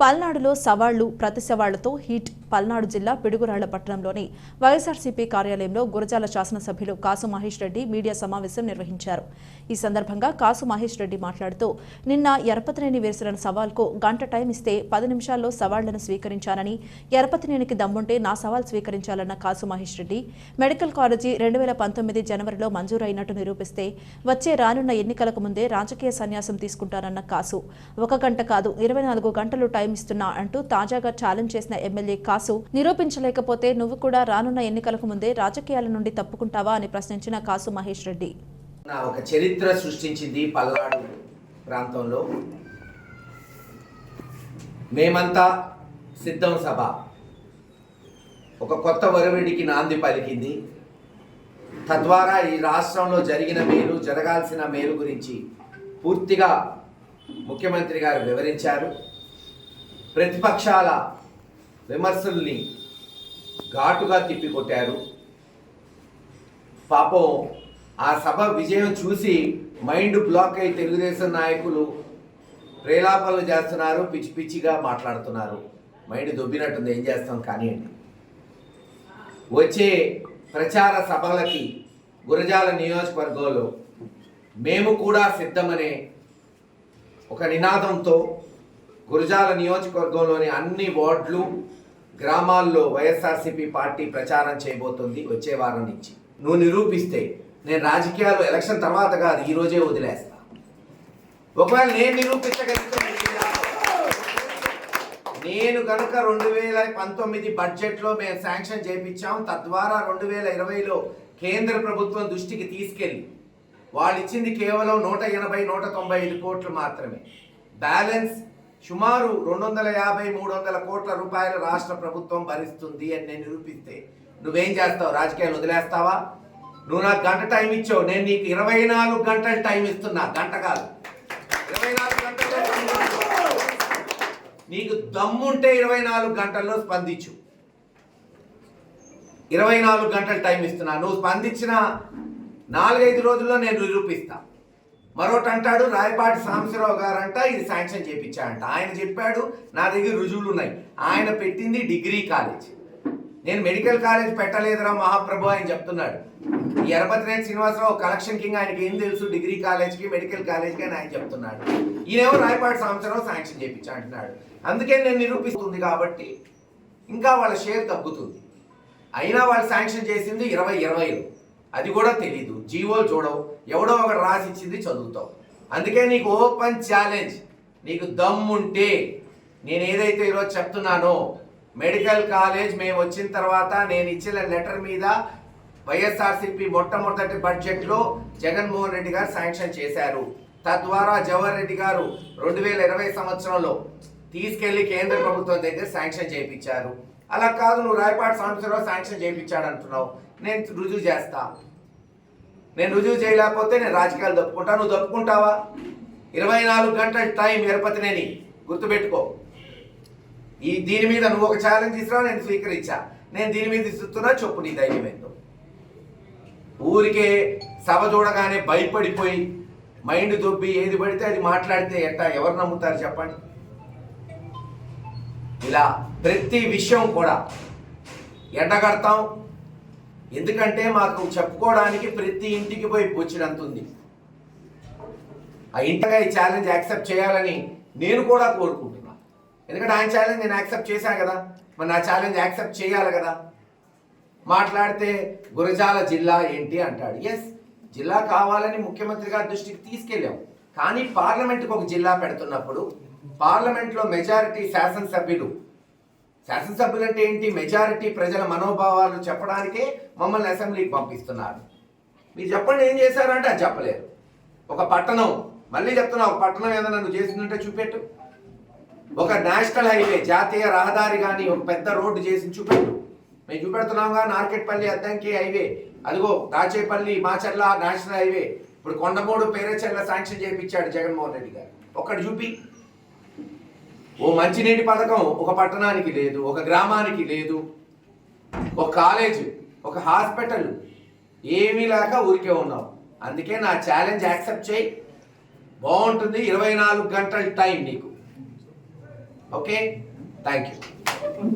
పల్నాడులో సవాళ్ళు ప్రతి సవాళ్ళతో హీట్ పల్నాడు జిల్లా పిడుగురాళ్ళ పట్టణంలోని వైఎస్ఆర్సీపీ కార్యాలయంలో గురజాల శాసనసభ్యులు కాసు మహేష్ రెడ్డి మీడియా సమావేశం నిర్వహించారు. ఈ సందర్భంగా కాసు మహేష్ రెడ్డి మాట్లాడుతూ నిన్న ఎరపతినేని వేసిన సవాల్కు గంట టైం ఇస్తే పది నిమిషాల్లో సవాళ్ళను స్వీకరించానని ఎరపతినేనికి దమ్ముంటే నా సవాల్ స్వీకరించాలన్న కాసు మహేష్ రెడ్డి మెడికల్ కాలేజీ రెండు వేల పంతొమ్మిది జనవరిలో మంజూరైనట్టు నిరూపిస్తే వచ్చే రానున్న ఎన్నికలకు ముందే రాజకీయ సన్యాసం తీసుకుంటానన్న కాసు. ఒక గంట కాదు ఇరవై నాలుగు గంటలు టైం ఇస్తున్నా అంటూ తాజాగా ఛాలెంజ్ చేసిన ఎమ్మెల్యే కాసు వాసు నిరూపించలేకపోతే నువ్వు కూడా రానున్న ఎన్నికలకు ముందే రాజకీయాల నుండి తప్పుకుంటావా అని ప్రశ్నించిన కాసు మహేష్ రెడ్డి. నా ఒక చరిత్ర సృష్టించింది పల్నాడు ప్రాంతంలో. మేమంతా సిద్ధం సభ. ఒక కొత్త వరవడికి నాంది పలికింది. తద్వారా ఈ రాష్ట్రంలో జరిగిన మేలు జరగాల్సిన మేలు గురించి పూర్తిగా ముఖ్యమంత్రి గారు వివరించారు. ప్రతిపక్షాల విమర్శల్ని ఘాటుగా తిప్పికొట్టారు. పాపం ఆ సభ విజయం చూసి మైండ్ బ్లాక్ అయి తెలుగుదేశం నాయకులు ప్రేలాపనలు చేస్తున్నారు పిచ్చి పిచ్చిగా మాట్లాడుతున్నారు. మైండ్ దొబ్బినట్టుంది ఏం చేస్తాం కానివ్వండి. వచ్చే ప్రచార సభలకి గురజాల నియోజకవర్గంలో మేము కూడా సిద్ధమనే ఒక నినాదంతో గురజాల నియోజకవర్గంలోని అన్ని వార్డులు గ్రామాల్లో వైఎస్ఆర్సీపీ పార్టీ ప్రచారం చేయబోతుంది వచ్చే వారం నుంచి. నువ్వు నిరూపిస్తే నేను రాజకీయాలు ఎలక్షన్ తర్వాత కాదు ఈ రోజే వదిలేస్తా. ఒకవేళ నేను నిరూపించగలిగితే నేను కనుక రెండు వేల పంతొమ్మిది బడ్జెట్లో మేము శాంక్షన్ చేయించాం తద్వారా రెండు వేల ఇరవైలో కేంద్ర ప్రభుత్వం దృష్టికి తీసుకెళ్ళి వాళ్ళు ఇచ్చింది కేవలం నూట ఎనభై నూట తొంభై ఐదు కోట్లు మాత్రమే. బ్యాలెన్స్ సుమారు రెండు వందల యాభై మూడు వందల కోట్ల రూపాయలు రాష్ట్ర ప్రభుత్వం భరిస్తుంది అని నేను నిరూపిస్తే నువ్వేం చేస్తావు? రాజకీయాలు వదిలేస్తావా? నువ్వు నాకు గంట టైం ఇచ్చావు. నేను నీకు ఇరవై నాలుగు గంటలు టైం ఇస్తున్నా. గంట కాదు. ఇరవై నాలుగు గంటలు నీకు దమ్ముంటే ఇరవై నాలుగు గంటల్లో స్పందించు. ఇరవై నాలుగు గంటల టైం ఇస్తున్నా. నువ్వు స్పందించిన నాలుగైదు రోజుల్లో నేను నిరూపిస్తాను మరొకటి అంటాడు రాయపాటి సాంబశివరావు గారంట ఇది శాంక్షన్ చేయించాడంట ఆయన చెప్పాడు నా దగ్గర రుజువులు ఉన్నాయి ఆయన పెట్టింది డిగ్రీ కాలేజ్. నేను మెడికల్ కాలేజ్ పెట్టలేదురా మహాప్రభు ఆయన చెప్తున్నాడు. ఈ ఎరపతినేని శ్రీనివాసరావు కలెక్షన్ కింగ్ ఆయనకి ఏం తెలుసు? డిగ్రీ కాలేజ్కి మెడికల్ కాలేజ్కి అని ఆయన చెప్తున్నాడు. ఈయనేమో రాయపాటి సాంబశివరావు శాంక్షన్ చేయించా అంటున్నాడు. అందుకే నేను నిరూపిస్తుంది కాబట్టి ఇంకా వాళ్ళ షేర్ తగ్గుతుంది. అయినా వాళ్ళు శాంక్షన్ చేసింది ఇరవై ఇరవైలో. అది కూడా తెలీదు. జీవోలు చూడవు. ఎవడో ఒకటి రాసి ఇచ్చింది చదువుతావు. అందుకే నీకు ఓపెన్ ఛాలెంజ్. నీకు దమ్ముంటే నేను ఏదైతే ఈరోజు చెప్తున్నానో మెడికల్ కాలేజ్ మేము వచ్చిన తర్వాత నేను ఇచ్చిన లెటర్ మీద వైఎస్ఆర్సీపీ మొట్టమొదటి బడ్జెట్లో జగన్మోహన్ రెడ్డి గారు శాంక్షన్ చేశారు. తద్వారా జవహర్ రెడ్డి గారు రెండు వేల ఇరవై సంవత్సరంలో తీసుకెళ్ళి కేంద్ర ప్రభుత్వం దగ్గర శాంక్షన్ చేయించారు. అలా కాదు నువ్వు రాయపాటి సంవత్సరంలో శాంక్షన్ చేయించాడు అంటున్నావు నేను రుజువు చేస్తా. నేను రుజువు చేయలేకపోతే నేను రాజకీయాలు తప్పుకుంటా. నువ్వు తప్పుకుంటావా? ఇరవై నాలుగు గంటల టైం ఎరపతినేని గుర్తుపెట్టుకో. ఈ దీని మీద నువ్వు ఒక ఛాలెంజ్ ఇస్తున్నా నేను స్వీకరించా. నేను దీని మీద ఇస్తున్నా చెప్పు నీ ధైర్యం ఏందో. ఊరికే సభ చూడగానే భయపడిపోయి మైండ్ దొబ్బి ఏది పడితే అది మాట్లాడితే ఎట్టా ఎవరు నమ్ముతారు చెప్పండి? ఇలా ప్రతి విషయం కూడా ఎండగడతాం. ఎందుకంటే మాకు చెప్పుకోవడానికి ప్రతి ఇంటికి పోయి పూచినంత ఉంది. ఆ ఇంటగా ఈ ఛాలెంజ్ యాక్సెప్ట్ చేయాలని నేను కూడా కోరుకుంటున్నా. ఎందుకంటే ఆయన ఛాలెంజ్ నేను యాక్సెప్ట్ చేశాను కదా. మరి నా ఛాలెంజ్ యాక్సెప్ట్ చేయాలి కదా. మాట్లాడితే గురజాల జిల్లా ఏంటి అంటాడు. ఎస్ జిల్లా కావాలని ముఖ్యమంత్రి గారి దృష్టికి తీసుకెళ్ళాం. కానీ పార్లమెంట్కి ఒక జిల్లా పెడుతున్నప్పుడు పార్లమెంట్లో మెజారిటీ శాసనసభ్యులు. శాసనసభ్యులు అంటే ఏంటి? మెజారిటీ ప్రజల మనోభావాలు చెప్పడానికే మమ్మల్ని అసెంబ్లీకి పంపిస్తున్నారు. మీరు చెప్పండి ఏం చేశారంటే అది చెప్పలేరు ఒక పట్టణం మళ్ళీ చెప్తున్నా ఒక పట్టణం ఏదైనా నువ్వు చేసిందంటే చూపెట్టు. ఒక నేషనల్ హైవే జాతీయ రహదారి కానీ ఒక పెద్ద రోడ్డు చేసి చూపెట్టు. మేము చూపెడుతున్నాంగా నార్కెట్పల్లి అద్దంకి హైవే అదిగో దాచేపల్లి మాచర్ల నేషనల్ హైవే. ఇప్పుడు కొండమూడు పేరేచర్ల శాంక్షన్ చేయించాడు జగన్మోహన్ రెడ్డి గారు. ఒక్కటి చూపి. ఓ మంచినీటి పథకం ఒక పట్టణానికి లేదు ఒక గ్రామానికి లేదు ఒక కాలేజ్ ఒక హాస్పిటల్ ఏమీ లేక ఊరికే ఉన్నావు అందుకే నా ఛాలెంజ్ యాక్సెప్ట్ చేయి. బాగుంటుంది ఇరవై నాలుగు గంటల టైం నీకు. ఓకే? Thank you